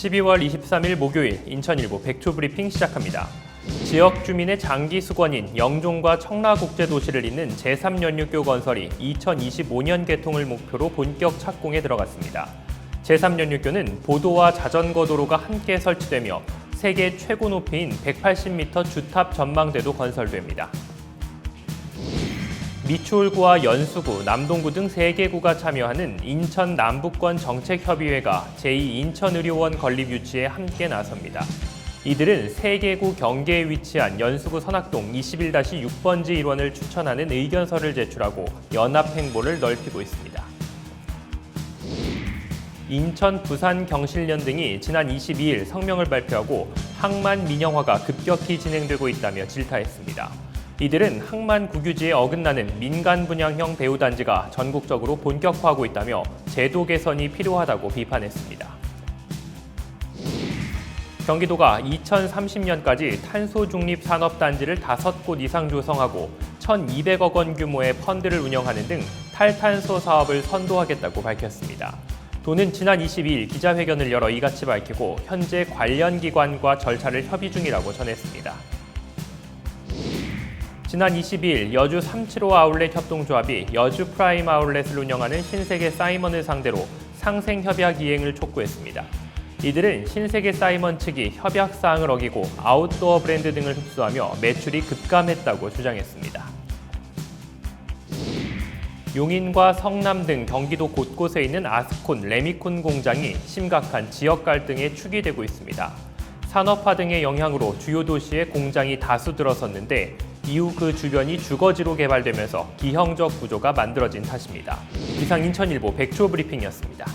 12월 23일 목요일 인천일보 백초 브리핑 시작합니다. 지역 주민의 장기 수건인 영종과 청라국제도시를 잇는 제3연륙교 건설이 2025년 개통을 목표로 본격 착공에 들어갔습니다. 제3연륙교는 보도와 자전거 도로가 함께 설치되며 세계 최고 높이인 180m 주탑 전망대도 건설됩니다. 미추홀구와 연수구, 남동구 등 3개구가 참여하는 인천 남북권 정책협의회가 제2인천의료원 건립 유치에 함께 나섭니다. 이들은 3개구 경계에 위치한 연수구 선악동 21-6번지 일원을 추천하는 의견서를 제출하고 연합 행보를 넓히고 있습니다. 인천, 부산, 경실련 등이 지난 22일 성명을 발표하고 항만 민영화가 급격히 진행되고 있다며 질타했습니다. 이들은 항만 국유지에 어긋나는 민간 분양형 배후 단지가 전국적으로 본격화하고 있다며 제도 개선이 필요하다고 비판했습니다. 경기도가 2030년까지 탄소 중립 산업 단지를 5곳 이상 조성하고 1,200억 원 규모의 펀드를 운영하는 등 탈탄소 사업을 선도하겠다고 밝혔습니다. 도는 지난 22일 기자회견을 열어 이같이 밝히고 현재 관련 기관과 절차를 협의 중이라고 전했습니다. 지난 22일 여주 375 아울렛 협동조합이 여주 프라임 아울렛을 운영하는 신세계 사이먼을 상대로 상생 협약 이행을 촉구했습니다. 이들은 신세계 사이먼 측이 협약 사항을 어기고 아웃도어 브랜드 등을 흡수하며 매출이 급감했다고 주장했습니다. 용인과 성남 등 경기도 곳곳에 있는 아스콘, 레미콘 공장이 심각한 지역 갈등에 축이 되고 있습니다. 산업화 등의 영향으로 주요 도시에 공장이 다수 들어섰는데 이후 그 주변이 주거지로 개발되면서 기형적 구조가 만들어진 탓입니다. 이상 인천일보 백초 브리핑이었습니다.